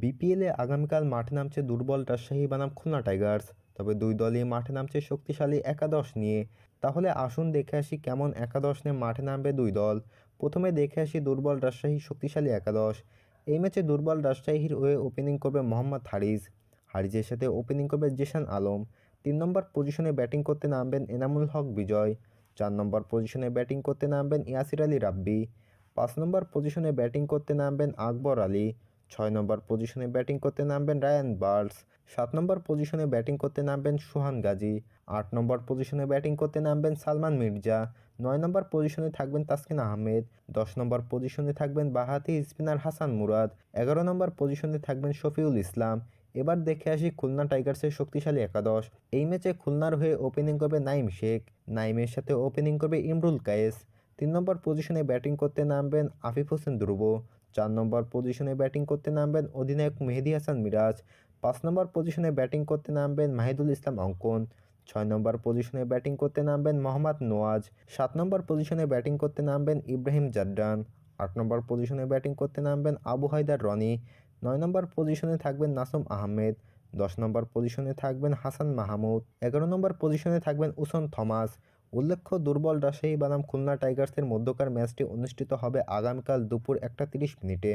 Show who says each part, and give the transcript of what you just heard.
Speaker 1: বিপিএলে আগামীকাল মাঠে নামছে দুর্বল রাজশাহী বনাম খুলনা টাইগার্স। তবে দুই দলই মাঠে নামছে শক্তিশালী একাদশ নিয়ে। তাহলে আসুন দেখে আসি কেমন একাদশ নিয়ে মাঠে নামবে দুই দল। প্রথমে দেখে আসি দুর্বল রাজশাহী শক্তিশালী একাদশ। এই ম্যাচে দুর্বল রাজশাহীর হয়ে ওপেনিং করবে মোহাম্মদ হারিজ। হারিজের সাথে ওপেনিং করবে জেসান আলম। তিন নম্বর পজিশনে ব্যাটিং করতে নামবেন এনামুল হক বিজয়। চার নম্বর পজিশনে ব্যাটিং করতে নামবেন ইয়াসির আলী রাব্বি। পাঁচ নম্বর পজিশনে ব্যাটিং করতে নামবেন আকবর আলী। ছয় নম্বর পজিশনে ব্যাটিং করতে নামবেন রায়ান বার্লস। সাত নম্বর পজিশনে ব্যাটিং করতে নামবেন সোহান গাজী। আট নম্বর পজিশনে ব্যাটিং করতে নামবেন সালমান মির্জা। নয় নম্বর পজিশনে থাকবেন তাসকিন আহমেদ। দশ নম্বর পজিশনে থাকবেন বাহাতি স্পিনার হাসান মুরাদ। এগারো নম্বর পজিশনে থাকবেন শফিউল ইসলাম। এবার দেখে আসি খুলনা টাইগার্সের শক্তিশালী একাদশ। এই ম্যাচে খুলনার হয়ে ওপেনিং করবে নাইম শেখ। নাইমের সাথে ওপেনিং করবে ইমরুল কায়েস। তিন নম্বর পজিশনে ব্যাটিং করতে নামবেন আফিফ হোসেন ধ্রুব। চার নম্বর পজিশনে ব্যাটিং করতে নামবেন অধিনায়ক মেহেদি হাসান মিরাজ। পাঁচ নম্বর পজিশনে ব্যাটিং করতে নামবেন মাহিদুল ইসলাম অঙ্কন। ছয় নম্বর পজিশনে ব্যাটিং করতে নামবেন মোহাম্মদ নোয়াজ সাত নম্বর পজিশনে ব্যাটিং করতে নামবেন ইব্রাহিম জাড্রান। আট নম্বর পজিশনে ব্যাটিং করতে নামবেন আবু হায়দার রনি। নয় নম্বর পজিশনে থাকবেন নাসুম আহমেদ। দশ নম্বর পজিশনে থাকবেন হাসান মাহমুদ। এগারো নম্বর পজিশনে থাকবেন উসন থমাস। উল্লেখ্য, দুর্বল রাজশাহী বানাম খুলনা টাইগার্সের মধ্যকার ম্যাচটি অনুষ্ঠিত হবে আগামীকাল দুপুর একটা তিরিশ মিনিটে।